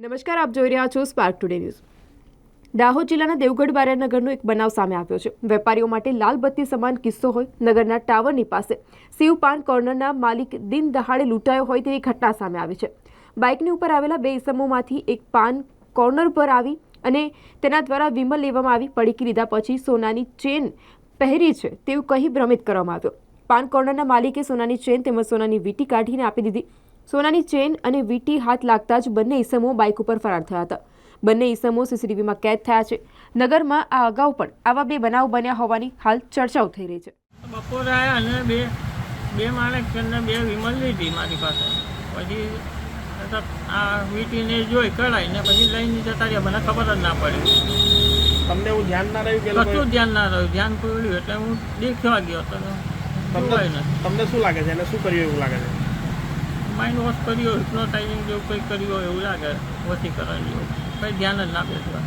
નમસ્કાર, આપ જોઈ રહ્યા છો સ્પાર્ક ટુડે ન્યૂઝ દાહોદ જિલ્લાના દેવગઢ બારિયાનગરનો એક બનાવ સામે આવ્યો છે. વેપારીઓ માટે લાલ બત્તી સમાન કિસ્સો હોય નગરના ટાવરની પાસે. શિવપાન કોર્નરના માલિક દિન દહાડે લૂંટાયો હોય તેવી ઘટના સામે આવી છે. બાઇકની ઉપર આવેલા બે ઇસમોમાંથી એક પાન કોર્નર પર આવી અને તેના દ્વારા વિમલ લેવામાં આવી, પડીકી લીધા પછી સોનાની ચેન પહેરી છે તેવું કહી ભ્રમિત કરવામાં આવ્યો. પાન કોર્નરના માલિકે સોનાની ચેન તેમજ સોનાની વીંટી કાઢીને આપી દીધી. સોનાની ચેન અને વીટી હાથ લાગતા જ બંને ઈસમો બાઇક ઉપર ફરાર થયા હતા. બંને ઈસમો સીસીટીવીમાં કેદ થયા છે. નગરમાં આ અગાઉ પણ આવા બે બનાવ બન્યા હોવાની હાલ ચર્ચાઓ થઈ રહી છે. બપોરે આવ્યા અને બે બે માણસ ને બે વિમલ લીધી મારી પાસે. પછી આ વીટીને જોઈ કઢાઈ ને પછી લઈને જતા રહ્યા. મને ખબર જ ના પડી. તમને એવું ધ્યાન ના રહ્યું કે કશું ધ્યાન ના રહ્યું. ધ્યાન પડ્યું એટલે હું દેખવા ગયો તો તમને તમને શું લાગે છે? એને શું કર્યું એવું લાગે છે? માઇન્ડ વોશ કર્યો હિપ્નોટાઇઝિંગ જેવું કંઈક કર્યું એવું લાગે, ઓછી કરાવી જેવું કંઈ ધ્યાન જ ના બેસવા